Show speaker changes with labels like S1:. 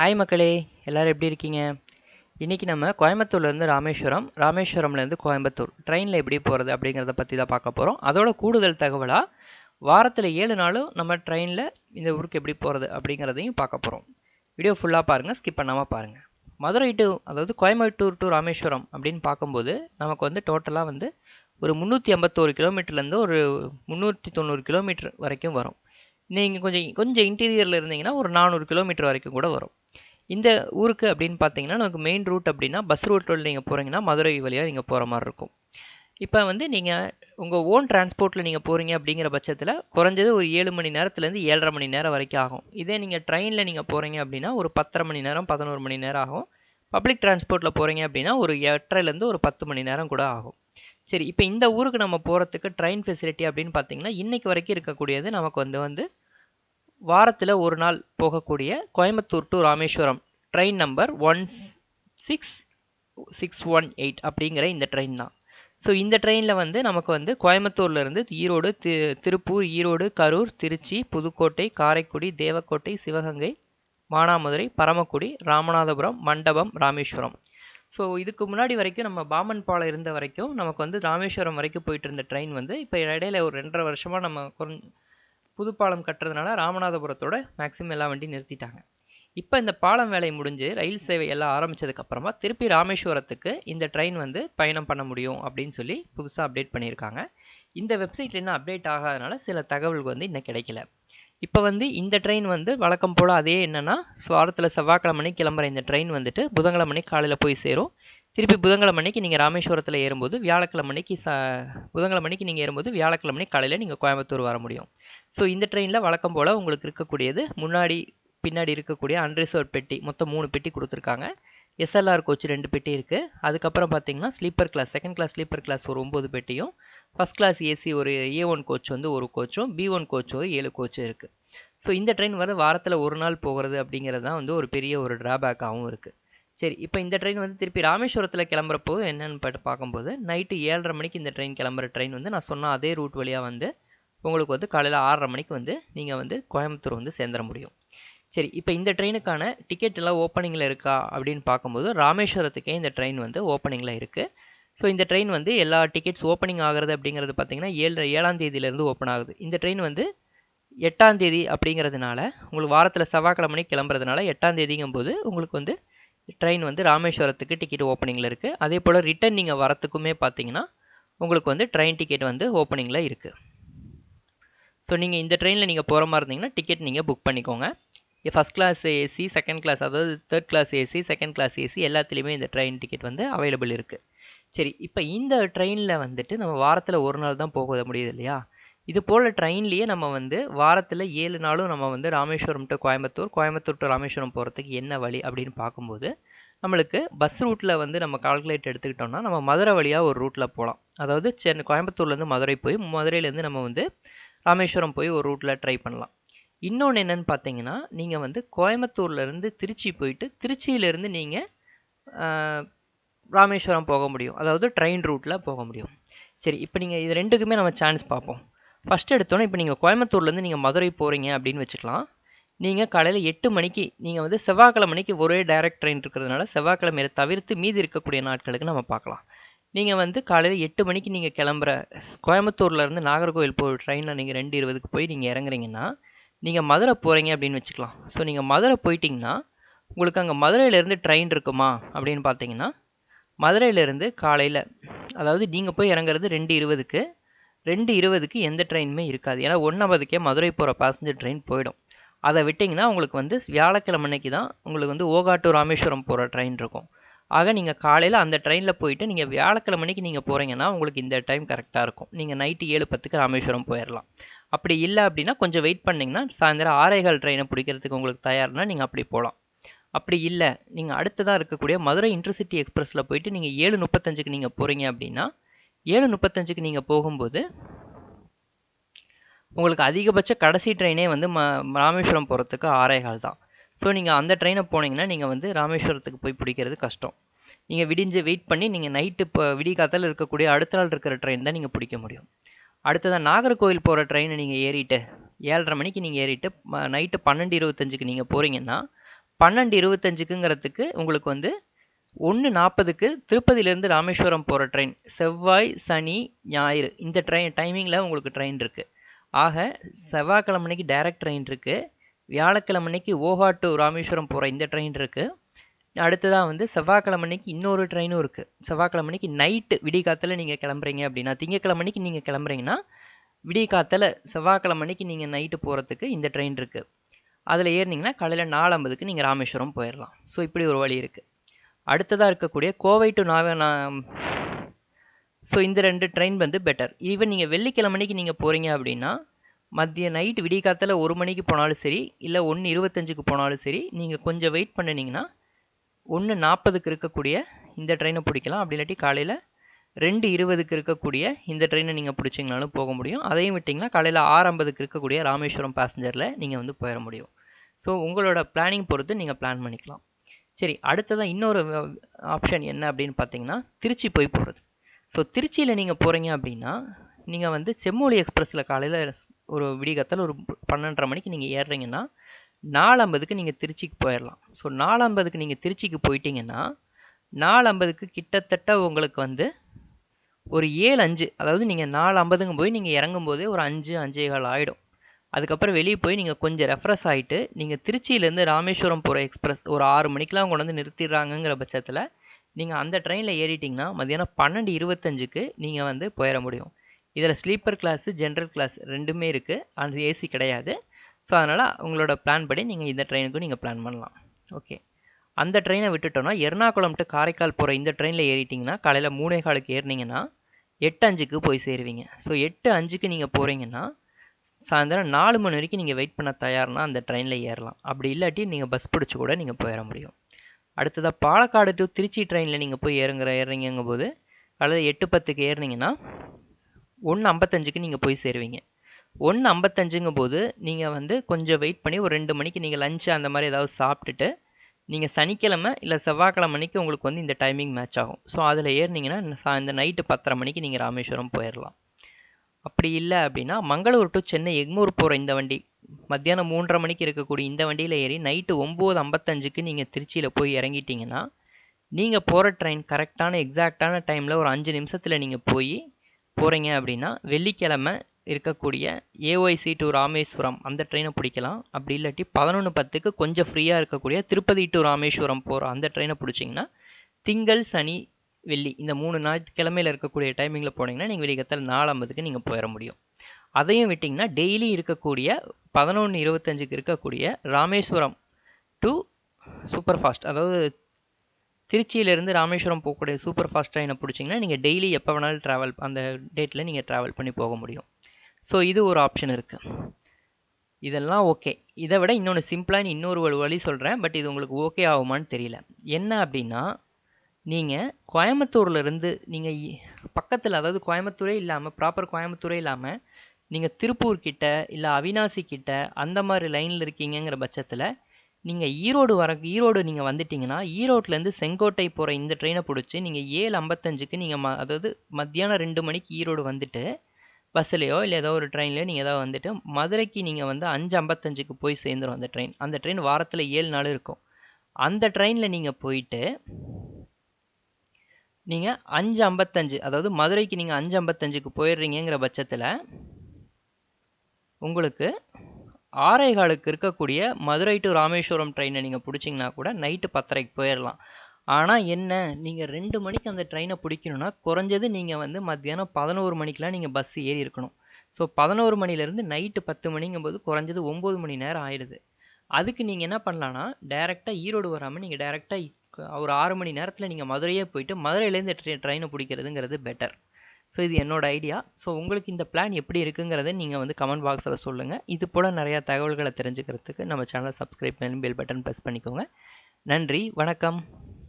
S1: Hi மக்களே எல்லோரும் எப்படி இருக்கீங்க? இன்றைக்கி நம்ம கோயம்புத்தூர்லேருந்து ராமேஸ்வரம் ராமேஸ்வரம்லேருந்து கோயம்புத்தூர். ட்ரெயினில் எப்படி போகிறது அப்படிங்கிறத பற்றி தான் பார்க்க போகிறோம் அதோட கூடுதல் தகவலாக வாரத்தில் ஏழு நாளும் நம்ம ட்ரெயினில் இந்த ஊருக்கு எப்படி போகிறது அப்படிங்கிறதையும் பார்க்க போகிறோம் வீடியோ ஃபுல்லாக பாருங்கள் ஸ்கிப் பண்ணாமல் பாருங்கள் மதுரை டு அதாவது கோயம்புத்தூர் டு ராமேஸ்வரம் அப்படின்னு பார்க்கும்போது நமக்கு வந்து டோட்டலாக வந்து ஒரு முந்நூற்றி ஐம்பத்தோரு கிலோமீட்டர்லேருந்து ஒரு முந்நூற்றி தொண்ணூறு கிலோமீட்டர் வரைக்கும் வரும். நீங்கள் கொஞ்சம் கொஞ்சம் இன்டீரியரில் இருந்தீங்கன்னா ஒரு நானூறு கிலோமீட்டர் வரைக்கும் கூட வரும். இந்த ஊருக்கு அப்படின்னு பார்த்தீங்கன்னா நமக்கு மெயின் ரூட் அப்படின்னா பஸ் ரூட்டில் நீங்கள் போகிறீங்கன்னா மதுரை வழியாக நீங்கள் போகிற மாதிரி இருக்கும். இப்போ வந்து நீங்கள் உங்கள் ஓன் டிரான்ஸ்போர்ட்டில் நீங்கள் போகிறீங்க அப்படிங்கிற பட்சத்தில் குறைஞ்சது ஒரு ஏழு மணி நேரத்துலேருந்து ஏழரை மணி நேரம் வரைக்கும் ஆகும். இதே நீங்கள் ட்ரெயினில் நீங்கள் போகிறீங்க அப்படின்னா ஒரு பத்தரை மணி நேரம் பதினோரு மணி நேரம் ஆகும். பப்ளிக் டிரான்ஸ்போர்ட்டில் போகிறீங்க அப்படின்னா ஒரு எட்டரைலேருந்து ஒரு பத்து மணி நேரம் கூட ஆகும். சரி இப்போ இந்த ஊருக்கு நம்ம போகிறதுக்கு ட்ரெயின் ஃபெசிலிட்டி அப்படின்னு பார்த்தீங்கன்னா இன்றைக்கி வரைக்கும் இருக்கக்கூடியது நமக்கு வந்து வந்து வாரத்தில் ஒரு நாள் போகக்கூடிய Coimbatore to Rameswaram train number one six six one eight அப்படிங்கிற இந்த ட்ரெயின் தான். ஸோ இந்த ட்ரெயினில் வந்து நமக்கு வந்து கோயம்புத்தூர்லேருந்து ஈரோடு தி திருப்பூர் ஈரோடு கரூர் திருச்சி புதுக்கோட்டை காரைக்குடி தேவக்கோட்டை சிவகங்கை மானாமதுரை பரமக்குடி ராமநாதபுரம் மண்டபம் ராமேஸ்வரம். ஸோ இதுக்கு முன்னாடி வரைக்கும் நம்ம பாமன் பாலம் இருந்த வரைக்கும் நமக்கு வந்து ராமேஸ்வரம் வரைக்கும் போயிட்டு இருந்த ட்ரெயின் வந்து இப்போ இடையில ஒரு ரெண்டரை வருஷமாக நம்ம புது பாலம் கட்டுறதுனால ராமநாதபுரத்தோட மேக்ஸிமம் எல்லா வண்டியும் நிறுத்திட்டாங்க. இப்போ இந்த பாலம் வேலை முடிஞ்சு ரயில் சேவை எல்லாம் ஆரம்பித்ததுக்கப்புறமா திருப்பி ராமேஸ்வரத்துக்கு இந்த ட்ரெயின் வந்து பயணம் பண்ண முடியும் அப்படின்னு சொல்லி புதுசாக அப்டேட் பண்ணியிருக்காங்க. இந்த வெப்சைட்டில் இன்னும் அப்டேட் ஆகாதனால சில தகவல்கள் வந்து இன்னும் கிடைக்கல. இப்போ வந்து இந்த ட்ரெயின் வந்து வழக்கம் போல் அதே என்னென்னா வாரத்தில் செவ்வாய்க்கிழமை கிளம்புற இந்த ட்ரெயின் வந்துட்டு புதன்கிழமை காலையில் போய் சேரும். திருப்பி புதன்கிழமைக்கு நீங்கள் ராமேஸ்வரத்தில் ஏறும்போது வியாழக்கிழமைக்கு ச புதன்கிழமைக்கு நீங்கள் ஏறும்போது வியாழக்கிழமை காலையில் நீங்கள் கோயம்புத்தூர் வர முடியும். ஸோ இந்த ட்ரெயினில் வழக்கம் போல் உங்களுக்கு இருக்கக்கூடியது முன்னாடி பின்னாடி இருக்கக்கூடிய அன்ரிசர்வ் பெட்டி மொத்தம் மூணு பெட்டி கொடுத்துருக்காங்க. எஸ்எல்ஆர் கோச் ரெண்டு பெட்டி இருக்குது அதுக்கப்புறம் பார்த்தீங்கன்னா sleeper class second class sleeper class ஒரு ஒம்பது பெட்டியும் ஃபஸ்ட் கிளாஸ் ஏசி ஒரு ஏ ஒன் கோச் வந்து ஒரு கோச்சும் பி ஒன் கோச் ஒரு ஏழு கோச்சும் இருக்குது ஸோ இந்த ட்ரெயின் வந்து வாரத்தில் ஒரு நாள் போகிறது அப்படிங்கிறது தான் வந்து ஒரு பெரிய ஒரு ட்ராபேக்காகவும் இருக்குது சரி இப்போ இந்த ட்ரெயின் வந்து திருப்பி ராமேஸ்வரத்தில் கிளம்புறப்போ என்னென்னு பார்க்கும்போது நைட்டு ஏழரை மணிக்கு இந்த ட்ரெயின் கிளம்புற ட்ரெயின் வந்து நான் சொன்ன அதே ரூட் வழியாக வந்து உங்களுக்கு வந்து காலையில் ஆறரை மணிக்கு வந்து நீங்கள் வந்து கோயம்புத்தூர் வந்து சேர்ந்துட முடியும். சரி இப்போ இந்த ட்ரெயினுக்கான டிக்கெட் எல்லாம் ஓப்பனிங்கில் இருக்கா அப்படின்னு பார்க்கும்போது ராமேஸ்வரத்துக்கே இந்த ட்ரெயின் வந்து ஓப்பனிங்கில் இருக்குது ஸோ இந்த ட்ரெயின் வந்து எல்லா டிக்கெட்ஸ் ஓப்பனிங் ஆகிறது அப்படிங்கிறது பார்த்திங்கன்னா ஏழு ஏழாம் தேதியிலேருந்து ஓப்பன் ஆகுது. இந்த ட்ரெயின் வந்து எட்டாம் தேதி அப்படிங்கிறதுனால உங்களுக்கு வாரத்தில் செவ்வாய்க்கிழமை கிளம்புறதுனால எட்டாம் தேதிங்கும்போது உங்களுக்கு வந்து ட்ரெயின் வந்து ராமேஸ்வரத்துக்கு டிக்கெட் ஓப்பனிங்கில் இருக்குது அதே போல் ரிட்டன் நீங்கள் வரத்துக்குமே பார்த்தீங்கன்னா உங்களுக்கு வந்து ட்ரெயின் டிக்கெட் வந்து ஓப்பனிங்கில் இருக்குது ஸோ நீங்கள் இந்த ட்ரெயினில் நீங்கள் போகிற மாதிரி இருந்தீங்கன்னா டிக்கெட் நீங்கள் புக் பண்ணிக்கோங்க. First class AC second class அதாவது third class AC second class AC எல்லாத்துலேயுமே இந்த ட்ரெயின் டிக்கெட் வந்து அவைலபிள் இருக்குது சரி இப்போ இந்த ட்ரெயினில் வந்துட்டு நம்ம வாரத்தில் ஒரு நாள் தான் போக முடியுது இல்லையா? இது போல் ட்ரெயின்லேயே நம்ம வந்து வாரத்தில் ஏழு நாளும் நம்ம வந்து ராமேஸ்வரம் டு கோயம்புத்தூர் கோயம்புத்தூர் டு ராமேஸ்வரம் போகிறதுக்கு என்ன வழி அப்படின்னு பார்க்கும்போது நம்மளுக்கு பஸ் ரூட்டில் வந்து நம்ம கால்குலேட் எடுத்துக்கிட்டோம்னா நம்ம மதுரை வழியாக ஒரு ரூட்டில் போகலாம் அதாவது சென்னை கோயம்புத்தூர்லேருந்து மதுரை போய் மதுரையிலேருந்து நம்ம வந்து ராமேஸ்வரம் போய் ஒரு ரூட்டில் ட்ரை பண்ணலாம். இன்னொன்று என்னென்னு பார்த்தீங்கன்னா நீங்கள் வந்து கோயம்புத்தூர்லேருந்து திருச்சி போயிட்டு திருச்சியிலேருந்து நீங்கள் ராமேஸ்வரம் போக முடியும். அதாவது ட்ரெயின் ரூட்டில் போக முடியும். சரி இப்போ நீங்கள் இது ரெண்டுக்குமே நம்ம சான்ஸ் பார்ப்போம். ஃபஸ்ட் எடுத்தோன்னே இப்போ நீங்கள் கோயம்புத்தூர்லேருந்து நீங்கள் மதுரை போகிறீங்க அப்படின்னு வச்சுக்கலாம். நீங்கள் காலையில் எட்டு மணிக்கு நீங்கள் வந்து செவ்வாய்க்கிழமைக்கு ஒரே டைரக்ட் ட்ரெயின் இருக்கிறதுனால செவ்வாய்க்கிழமையை தவிர்த்து மீதி இருக்கக்கூடிய நாட்களுக்கு நம்ம பார்க்கலாம். நீங்கள் வந்து காலையில் எட்டு மணிக்கு நீங்கள் கிளம்புற கோயம்புத்தூர்லேருந்து நாகர்கோவில் போகிற ட்ரெயினில் நீங்கள் ரெண்டு இருபதுக்கு போய் நீங்கள் இறங்குறீங்கன்னா நீங்கள் மதுரை போகிறீங்க அப்படின்னு வச்சுக்கலாம். ஸோ நீங்கள் மதுரை போயிட்டிங்கன்னா உங்களுக்கு அங்கே மதுரையிலேருந்து ட்ரெயின் இருக்குமா அப்படின்னு பார்த்தீங்கன்னா மதுரையிலேருந்து காலையில் அதாவது நீங்கள் போய் இறங்குறது ரெண்டு இருபதுக்கு ரெண்டு இருபதுக்கு எந்த ட்ரெயினுமே இருக்காது. ஏன்னா ஒன்றாவதுக்கே மதுரை போகிற பேசஞ்சர் ட்ரெயின் போயிடும். அதை விட்டிங்கன்னா உங்களுக்கு வந்து வியாழக்கிழமை அன்னைக்கு தான் உங்களுக்கு வந்து ஓகா டு ராமேஸ்வரம் போகிற ட்ரெயின் இருக்கும். ஆக நீங்கள் காலையில் அந்த ட்ரெயினில் போயிட்டு நீங்கள் வியாழக்கிழமைக்கு நீங்கள் போகிறீங்கன்னா உங்களுக்கு இந்த டைம் கரெக்டாக இருக்கும். நீங்கள் நைட்டு ஏழு பத்துக்கு ராமேஸ்வரம் போயிடலாம் அப்படி இல்லை அப்படின்னா கொஞ்சம் வெயிட் பண்ணிங்கன்னா சாயந்தரம் ஆரேகால் ட்ரெயினை பிடிக்கிறதுக்கு உங்களுக்கு தயார்னா நீங்கள் அப்படி போகலாம் அப்படி இல்லை நீங்கள் அடுத்ததாக இருக்கக்கூடிய மதுரை இன்டர்சிட்டி எக்ஸ்பிரஸில் போயிட்டு நீங்கள் ஏழு முப்பத்தஞ்சுக்கு நீங்கள் போகிறீங்க அப்படின்னா ஏழு முப்பத்தஞ்சுக்கு நீங்கள் போகும்போது உங்களுக்கு அதிகபட்ச கடைசி ட்ரெயினே வந்து ம ராமேஸ்வரம் போகிறதுக்கு ஆரேகால் தான். ஸோ நீங்கள் அந்த ட்ரெயினை போனீங்கன்னா நீங்கள் வந்து ராமேஸ்வரத்துக்கு போய் பிடிக்கிறது கஷ்டம். நீங்கள் விடிஞ்சு வெயிட் பண்ணி நீங்கள் நைட்டு இப்போ விடிகாத்தால் இருக்கக்கூடிய அடுத்த நாள் இருக்கிற ட்ரெயின் தான் நீங்கள் பிடிக்க முடியும். அடுத்ததாக நாகர்கோவில் போகிற ட்ரெயினை நீங்கள் ஏறிட்டு ஏழரை மணிக்கு நீங்கள் ஏறிட்டு நைட்டு பன்னெண்டு இருபத்தஞ்சுக்கு நீங்கள் போகிறீங்கன்னா பன்னெண்டு இருபத்தஞ்சுக்குங்கிறதுக்கு உங்களுக்கு வந்து ஒன்று நாற்பதுக்கு திருப்பதியிலேருந்து ராமேஸ்வரம் போகிற ட்ரெயின் செவ்வாய் சனி ஞாயிறு. இந்த ட்ரெயின் டைமிங்கில் உங்களுக்கு ட்ரெயின் இருக்குது ஆக செவ்வாய்க்கிழமைக்கு டைரக்ட் ட்ரெயின் இருக்குது வியாழக்கிழமை அன்னைக்கு ஓஹா டு ராமேஸ்வரம் போகிற இந்த ட்ரெயின் இருக்குது அடுத்ததாக வந்து செவ்வாய்க்கிழமைக்கு இன்னொரு ட்ரெயினும் இருக்குது செவ்வாய்க்கிழமை அன்னைக்கு நைட்டு விடிகாத்தில் நீங்கள் கிளம்புறீங்க அப்படின்னா திங்கக்கிழமைக்கு நீங்கள் கிளம்புறீங்கன்னா விடிகாத்தில் அன்னைக்கு நீங்கள் நைட்டு போகிறதுக்கு இந்த ட்ரெயின் இருக்குது அதில் ஏறினீங்கன்னா காலையில் நாலு ஐம்பதுக்கு நீங்கள் ராமேஸ்வரம் போயிடலாம் ஸோ இப்படி ஒரு வழி இருக்குது அடுத்ததாக இருக்கக்கூடிய கோவை டு நாவ ஸோ இந்த ரெண்டு ட்ரெயின் வந்து பெட்டர் ஈவன் நீங்கள் வெள்ளிக்கிழமைக்கு நீங்கள் போகிறீங்க அப்படின்னா மதிய நைட் விடிகாத்தில் ஒரு மணிக்கு போனாலும் சரி இல்லை ஒன்று இருபத்தஞ்சுக்கு போனாலும் சரி நீங்கள் கொஞ்சம் வெயிட் பண்ணினீங்கன்னா ஒன்று நாற்பதுக்கு இருக்கக்கூடிய இந்த ட்ரெயினை பிடிக்கலாம். அப்படி இல்லாட்டி காலையில் ரெண்டு இருபதுக்கு இருக்கக்கூடிய இந்த ட்ரெயினை நீங்கள் பிடிச்சிங்கனாலும் போக முடியும். அதையும் விட்டிங்கன்னா காலையில் ஆறு ஐம்பதுக்கு இருக்கக்கூடிய ராமேஸ்வரம் பேசஞ்சரில் நீங்கள் வந்து போயிட முடியும். ஸோ உங்களோட பிளானிங் பொறுத்து நீங்கள் பிளான் பண்ணிக்கலாம். சரி அடுத்ததாக இன்னொரு ஆப்ஷன் என்ன அப்படின்னு பார்த்தீங்கன்னா திருச்சி போய் போகிறது ஸோ திருச்சியில் நீங்கள் போகிறீங்க அப்படின்னா நீங்கள் வந்து செம்மொழி எக்ஸ்பிரஸில் காலையில் ஒரு விடிகத்தில் ஒரு பன்னெண்டரை மணிக்கு நீங்கள் ஏறுறீங்கன்னா நாலு ஐம்பதுக்கு நீங்கள் திருச்சிக்கு போயிடலாம் ஸோ நாலு ஐம்பதுக்கு நீங்கள் திருச்சிக்கு போயிட்டீங்கன்னா நாலு ஐம்பதுக்கு கிட்டத்தட்ட உங்களுக்கு வந்து ஒரு ஏழு அஞ்சு அதாவது நீங்கள் நாலு ஐம்பதுங்க போய் நீங்கள் இறங்கும் போதே ஒரு அஞ்சு அஞ்சே கால் ஆகிடும் அதுக்கப்புறம் வெளியே போய் நீங்கள் கொஞ்சம் ரெஃப்ரெஷ் ஆகிட்டு நீங்கள் திருச்சியிலேருந்து ராமேஸ்வரம் போகிற எக்ஸ்பிரஸ் ஒரு ஆறு மணிக்கெலாம் கொண்டு வந்து நிறுத்திடுறாங்கங்கிற பட்சத்தில் நீங்கள் அந்த ட்ரெயினில் ஏறிட்டிங்கன்னா மதியானம் பன்னெண்டு இருபத்தஞ்சுக்கு நீங்கள் வந்து போயிட முடியும். இதில் ஸ்லீப்பர் கிளாஸு ஜென்ரல் கிளாஸ் ரெண்டுமே இருக்குது அது ஏசி கிடையாது. ஸோ அதனால் உங்களோட பிளான் படி நீங்கள் இந்த ட்ரெயினுக்கும் நீங்கள் பிளான் பண்ணலாம். ஓகே அந்த ட்ரெயினை விட்டுட்டோன்னா எர்ணாகுளம் டு காரைக்கால் போகிற இந்த ட்ரெயினில் ஏறிட்டிங்கன்னா காலையில் மூணே காலுக்கு ஏறினீங்கன்னா எட்டு அஞ்சுக்கு போய் சேருவீங்க. ஸோ எட்டு அஞ்சுக்கு நீங்கள் போகிறீங்கன்னா சாயந்தரம் நாலு மணி வரைக்கும் நீங்கள் வெயிட் பண்ண தயார்னா அந்த ட்ரெயினில் ஏறலாம். அப்படி இல்லாட்டி நீங்கள் பஸ் பிடிச்சி கூட நீங்கள் போயிட முடியும். அடுத்ததாக பாலக்காடு டு திருச்சி ட்ரெயினில் நீங்கள் போய் ஏறுங்கிற ஏறுறீங்கும் போது காலையில் எட்டு பத்துக்கு ஏறினீங்கன்னா ஒன்று ஐம்பத்தஞ்சுக்கு நீங்கள் போய் சேருவீங்க. ஒன்று ஐம்பத்தஞ்சுங்கும் போது நீங்கள் வந்து கொஞ்சம் வெயிட் பண்ணி ஒரு ரெண்டு மணிக்கு நீங்கள் லஞ்சு அந்த மாதிரி ஏதாவது சாப்பிட்டுட்டு நீங்கள் சனிக்கிழமை இல்லை செவ்வாய்க்கிழமைக்கு உங்களுக்கு வந்து இந்த டைமிங் மேட்ச் ஆகும். ஸோ அதில் ஏறினீங்கன்னா இந்த நைட்டு பத்தரை மணிக்கு நீங்கள் ராமேஸ்வரம் போயிடலாம் அப்படி இல்லை அப்படின்னா மங்களூர் டு சென்னை எக்மூர் போகிற இந்த வண்டி மத்தியானம் மூன்றரை மணிக்கு இருக்கக்கூடிய இந்த வண்டியில் ஏறி நைட்டு ஒம்பது ஐம்பத்தஞ்சுக்கு நீங்கள் திருச்சியில் போய் இறங்கிட்டீங்கன்னா நீங்கள் போகிற ட்ரெயின் கரெக்டான எக்ஸாக்டான டைமில் ஒரு அஞ்சு நிமிஷத்தில் நீங்கள் போய் போகிறீங்க அப்படின்னா வெள்ளிக்கிழமை இருக்கக்கூடிய ஏஒய்சி டு ராமேஸ்வரம் அந்த ட்ரெயினை பிடிக்கலாம். அப்படி இல்லாட்டி பதினொன்று பத்துக்கு கொஞ்சம் ஃப்ரீயாக இருக்கக்கூடிய திருப்பதி டு ராமேஸ்வரம் போகிற அந்த ட்ரெயினை பிடிச்சிங்கன்னா திங்கள் சனி வெள்ளி இந்த மூணு ஞாயிற்றுக்கிழமையில் இருக்கக்கூடிய டைமிங்கில் போனீங்கன்னா நீங்கள் வெளிக்கத்தில் நாலு ஐம்பதுக்கு நீங்கள் போயிட முடியும். அதையும் விட்டிங்கன்னா டெய்லி இருக்கக்கூடிய பதினொன்று இருபத்தஞ்சுக்கு இருக்கக்கூடிய ராமேஸ்வரம் டு சூப்பர் ஃபாஸ்ட் அதாவது திருச்சியிலேருந்து ராமேஸ்வரம் போகக்கூடிய சூப்பர் ஃபாஸ்ட் ட்ரெயினை பிடிச்சிங்கன்னா நீங்கள் டெய்லி எப்போ வேணாலும் ட்ராவல் அந்த டேட்டில் நீங்கள் ட்ராவல் பண்ணி போக முடியும். ஸோ இது ஒரு ஆப்ஷன் இருக்குது இதெல்லாம் ஓகே இதை விட இன்னொன்று சிம்பிளாக இன்னொரு ஒரு வழி சொல்கிறேன் பட் இது உங்களுக்கு ஓகே ஆகுமான்னு தெரியல. என்ன அப்படின்னா நீங்கள் கோயம்புத்தூர்லேருந்து நீங்கள் பக்கத்தில் அதாவது கோயம்புத்தூரே இல்லாமல் ப்ராப்பர் கோயம்புத்தூரே இல்லாமல் நீங்கள் திருப்பூர் கிட்ட இல்லை அவினாசி கிட்ட அந்த மாதிரி லைனில் இருக்கீங்கங்கிற பட்சத்தில் நீங்கள் ஈரோடு வர ஈரோடு நீங்கள் வந்துட்டிங்கன்னா ஈரோட்லேருந்து செங்கோட்டை போகிற இந்த ட்ரெயினை பிடிச்சி நீங்கள் ஏழு ஐம்பத்தஞ்சுக்கு நீங்கள் ம அதாவது மத்தியானம் ரெண்டு மணிக்கு ஈரோடு வந்துட்டு பஸ்ஸுலையோ இல்லை ஏதோ ஒரு ட்ரெயின்லையோ நீங்கள் ஏதோ வந்துட்டு மதுரைக்கு நீங்கள் வந்து அஞ்சு ஐம்பத்தஞ்சுக்கு போய் சேர்ந்துடும் அந்த ட்ரெயின் அந்த ட்ரெயின் வாரத்தில் ஏழு நாள் இருக்கும். அந்த ட்ரெயினில் நீங்கள் போயிட்டு நீங்கள் அஞ்சு ஐம்பத்தஞ்சு அதாவது மதுரைக்கு நீங்கள் அஞ்சு ஐம்பத்தஞ்சுக்கு போயிடுறீங்கிற பட்சத்தில் உங்களுக்கு ஆறே காலுக்கு இருக்கக்கூடிய மதுரை டு ராமேஸ்வரம் ட்ரெயினை நீங்கள் பிடிச்சிங்கன்னா கூட நைட்டு பத்தரைக்கு போயிடலாம் ஆனால் என்ன நீங்கள் ரெண்டு மணிக்கு அந்த ட்ரெயினை பிடிக்கணுன்னா குறைஞ்சது நீங்கள் வந்து மத்தியானம் பதினோரு மணிக்கெலாம் நீங்கள் பஸ் ஏறி இருக்கணும். ஸோ பதினோரு மணிலேருந்து நைட்டு பத்து மணிங்கும்போது குறைஞ்சது ஒம்பது மணி நேரம் ஆயிடுது. அதுக்கு நீங்கள் என்ன பண்ணலான்னா டேரெக்டாக ஈரோடு வராமல் நீங்கள் டேரெக்டாக ஒரு ஆறு மணி நேரத்தில் நீங்கள் மதுரையே போயிட்டு மதுரையிலேருந்து ட்ரெயினை பிடிக்கிறதுங்கிறது பெட்டர் ஸோ இது என்னோட ஐடியா ஸோ உங்களுக்கு இந்த பிளான் எப்படி இருக்குங்கிறத நீங்கள் வந்து கமெண்ட் பாக்ஸில் சொல்லுங்கள் இது போல் நிறையா தகவல்களை தெரிஞ்சுக்கிறதுக்கு நம்ம சேனலை சப்ஸ்கிரைப் பண்ணி பெல் பட்டன் ப்ரெஸ் பண்ணிக்கோங்க. நன்றி. வணக்கம்.